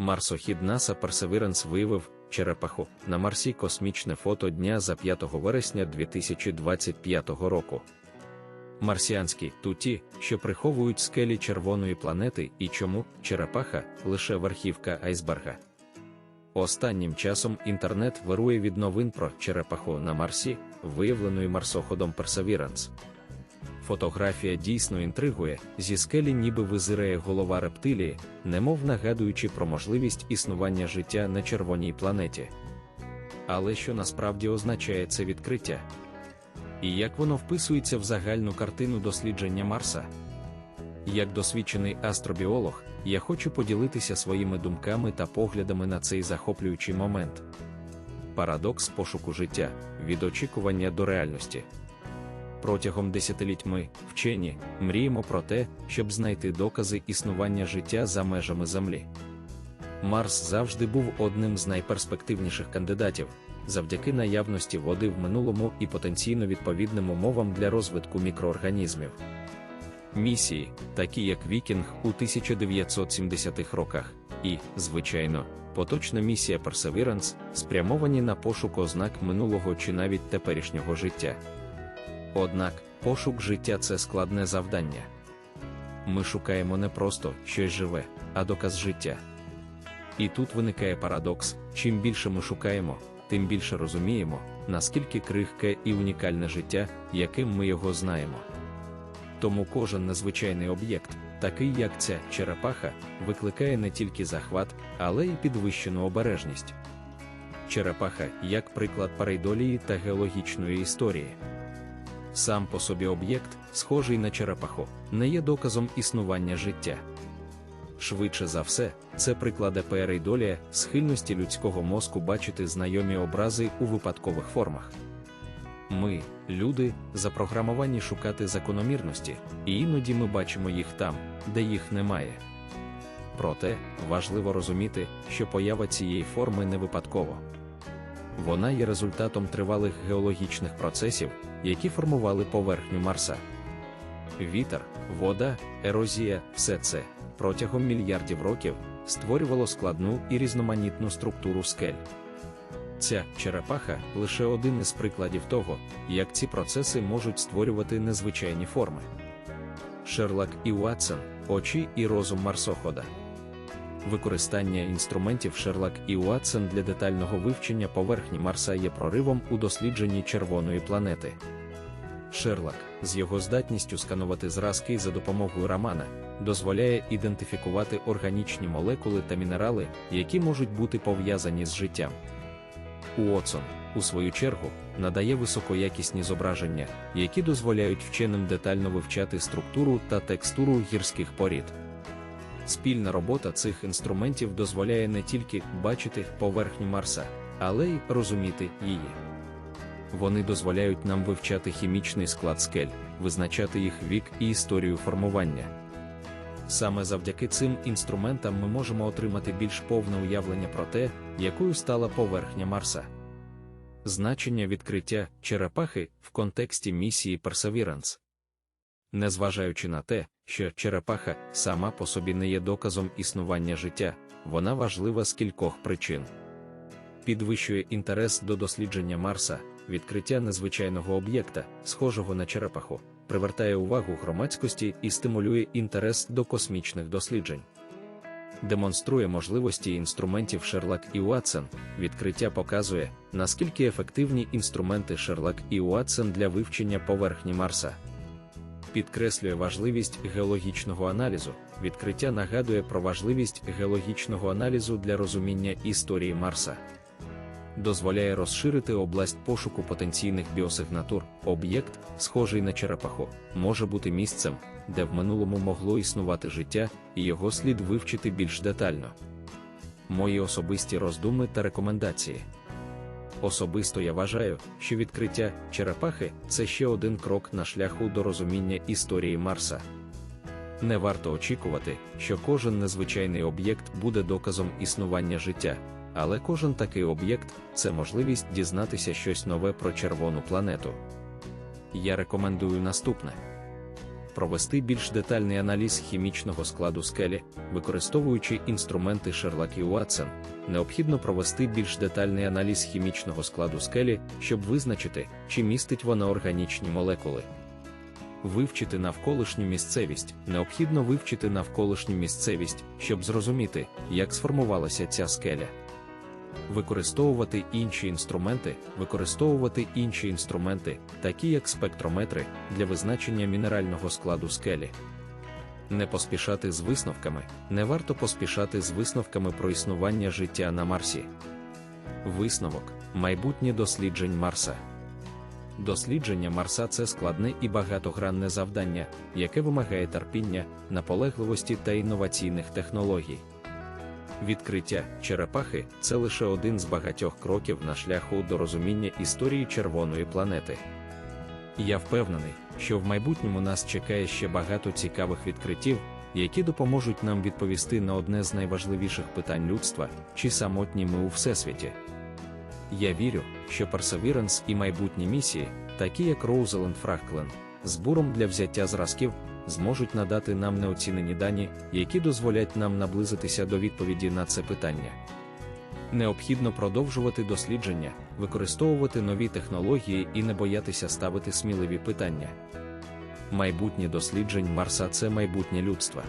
Марсохід НАСА Perseverance виявив черепаху на Марсі космічне фото дня за 5 вересня 2025 року. Марсіанські туті, що приховують скелі червоної планети, і чому черепаха лише верхівка айсберга. Останнім часом інтернет вирує від новин про черепаху на Марсі, виявленої марсоходом Perseverance. Фотографія дійсно інтригує, зі скелі ніби визирає голова рептилії, немов нагадуючи про можливість існування життя на червоній планеті. Але що насправді означає це відкриття? І як воно вписується в загальну картину дослідження Марса? Як досвідчений астробіолог, я хочу поділитися своїми думками та поглядами на цей захоплюючий момент. Парадокс пошуку життя від очікування до реальності. Протягом десятиліть ми, вчені, мріємо про те, щоб знайти докази існування життя за межами Землі. Марс завжди був одним з найперспективніших кандидатів, завдяки наявності води в минулому і потенційно відповідним умовам для розвитку мікроорганізмів. Місії, такі як Вікінг у 1970-х роках, і, звичайно, поточна місія Perseverance, спрямовані на пошук ознак минулого чи навіть теперішнього життя. Однак, пошук життя це складне завдання. Ми шукаємо не просто щось живе, а доказ життя. І тут виникає парадокс: чим більше ми шукаємо, тим більше розуміємо, наскільки крихке і унікальне життя, яким ми його знаємо. Тому кожен незвичайний об'єкт, такий як ця черепаха, викликає не тільки захват, але й підвищену обережність. Черепаха як приклад парейдолії та геологічної історії. Сам по собі об'єкт, схожий на черепаху, не є доказом існування життя. Швидше за все, це прикладе перейдолія схильності людського мозку бачити знайомі образи у випадкових формах. Ми, люди, запрограмовані шукати закономірності, і іноді ми бачимо їх там, де їх немає. Проте важливо розуміти, що поява цієї форми не випадково. Вона є результатом тривалих геологічних процесів, які формували поверхню Марса. Вітер, вода, ерозія все це протягом мільярдів років створювало складну і різноманітну структуру скель. Ця черепаха лише один із прикладів того, як ці процеси можуть створювати незвичайні форми. Шерлак і Уатсон очі і розум марсохода. Використання інструментів Шерлак і Уатсон для детального вивчення поверхні Марса є проривом у дослідженні червоної планети. Шерлак, з його здатністю сканувати зразки за допомогою рамана, дозволяє ідентифікувати органічні молекули та мінерали, які можуть бути пов'язані з життям. Уотсон, у свою чергу, надає високоякісні зображення, які дозволяють вченим детально вивчати структуру та текстуру гірських порід. Спільна робота цих інструментів дозволяє не тільки бачити поверхню Марса, але й розуміти її. Вони дозволяють нам вивчати хімічний склад скель, визначати їх вік і історію формування. Саме завдяки цим інструментам ми можемо отримати більш повне уявлення про те, якою стала поверхня Марса. Значення відкриття черепахи в контексті місії Perseverance. Незважаючи на те, що черепаха сама по собі не є доказом існування життя, вона важлива з кількох причин. Підвищує інтерес до дослідження Марса, відкриття незвичайного об'єкта, схожого на черепаху, привертає увагу громадськості і стимулює інтерес до космічних досліджень. Демонструє можливості інструментів Шерлак і Уатсон, відкриття показує, наскільки ефективні інструменти Шерлак і Уатсон для вивчення поверхні Марса. Підкреслює важливість геологічного аналізу, відкриття нагадує про важливість геологічного аналізу для розуміння історії Марса дозволяє розширити область пошуку потенційних біосигнатур. Об'єкт, схожий на черепаху, може бути місцем, де в минулому могло існувати життя, і його слід вивчити більш детально. Мої особисті роздуми та рекомендації. Особисто я вважаю, що відкриття черепахи це ще один крок на шляху до розуміння історії Марса. Не варто очікувати, що кожен незвичайний об'єкт буде доказом існування життя. Але кожен такий об'єкт це можливість дізнатися щось нове про червону планету. Я рекомендую наступне: провести більш детальний аналіз хімічного складу скелі, використовуючи інструменти Шерлак і Уатсон, необхідно провести більш детальний аналіз хімічного складу скелі, щоб визначити, чи містить вона органічні молекули. Вивчити навколишню місцевість необхідно вивчити навколишню місцевість, щоб зрозуміти, як сформувалася ця скеля. Використовувати інші інструменти, використовувати інші інструменти, такі як спектрометри, для визначення мінерального складу скелі. Не поспішати з висновками, не варто поспішати з висновками про існування життя на Марсі. Висновок майбутнє досліджень Марса. Дослідження Марса це складне і багатогранне завдання, яке вимагає терпіння, наполегливості та інноваційних технологій. Відкриття черепахи це лише один з багатьох кроків на шляху до розуміння історії червоної планети. Я впевнений, що в майбутньому нас чекає ще багато цікавих відкриттів, які допоможуть нам відповісти на одне з найважливіших питань людства, чи самотні ми у всесвіті. Я вірю, що Perseverance і майбутні місії, такі як Роузеленд Фрахклен, з для взяття зразків, зможуть надати нам неоцінені дані, які дозволять нам наблизитися до відповіді на це питання. Необхідно продовжувати дослідження, використовувати нові технології і не боятися ставити сміливі питання. Майбутнє досліджень Марса це майбутнє людства.